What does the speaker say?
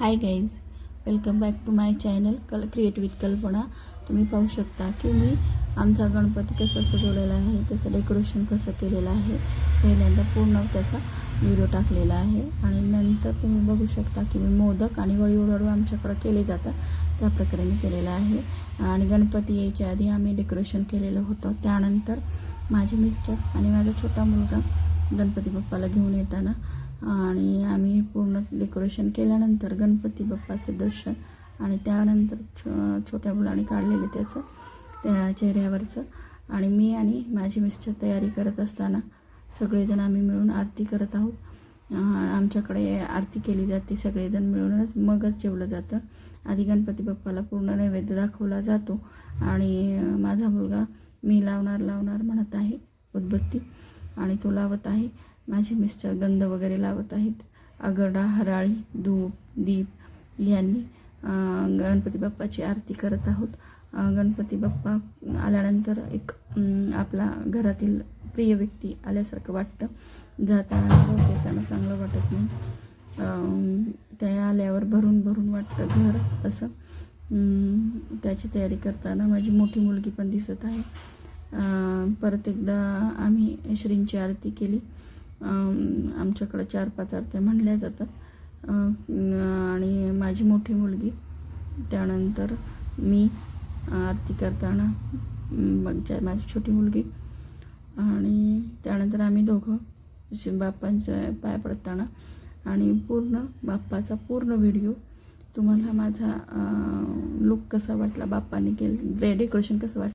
Hi guys welcome back to my channel Kal create with Kalpana तुम्ही पाहू शकता की मी आमचा गणपती कसा सजवलेला आहे त्याचं डेकोरेशन कसं केलेलं आहे पहिल्यांदा पूर्ण त्याचा व्हिडिओ टाकलेला आहे. आणि नंतर तुम्ही बघू शकता की मी मोदक आणि वळीवळू आमच्याकडं केले जातात त्या प्रकारे मी केलेलं आहे. आणि गणपती यायच्या आधी आम्ही डेकोरेशन केलेलं होतं. त्यानंतर माझे मिस्टर आणि माझा छोटा मुलगा गणपती बाप्पाला घेऊन येताना आणि आम्ही पूर्ण डेकोरेशन केल्यानंतर गणपती बाप्पाचं दर्शन आणि त्यानंतर छो छोट्या मुलाने काढलेले त्याचं त्या चेहऱ्यावरचं. आणि मी आणि माझे मिस्टर तयारी करत असताना सगळेजण आम्ही मिळून आरती करत आहोत. आमच्याकडे आरती केली जाते सगळेजण मिळूनच. मगच जेवलं जातं. आधी गणपती बाप्पाला पूर्ण नैवेद्य दाखवला जातो. आणि माझा मुलगा मी लावणार लावणार म्हणत आहे उदबत्ती. आणि तो लावत आहे. माझे मिस्टर गंध वगैरे लावत आहेत. आगरडा हराळी धूप दीप यांनी गणपती बाप्पाची आरती करत आहोत. गणपती बाप्पा आल्यानंतर एक आपला घरातील प्रिय व्यक्ती आल्यासारखं वाटतं. जाताना निरोप येताना चांगलं वाटत नाही. त्या आल्यावर भरून भरून वाटतं घर असं. त्याची तयारी करताना माझी मोठी मुलगी पण दिसत आहे. परत एकदा आम्ही श्रींची आरती केली. आमच्याकडं चार पाच आरत्या म्हणल्या जातात. आणि माझी मोठी मुलगी त्यानंतर मी आरती करताना माझी छोटी मुलगी आणि त्यानंतर आम्ही दोघं बाप्पांच्या पाय पडताना आणि पूर्ण बाप्पाचा पूर्ण व्हिडिओ. तुम्हाला माझा लुक कसा वाटला? बाप्पाने केलं डेकोरेशन कसं वाटलं?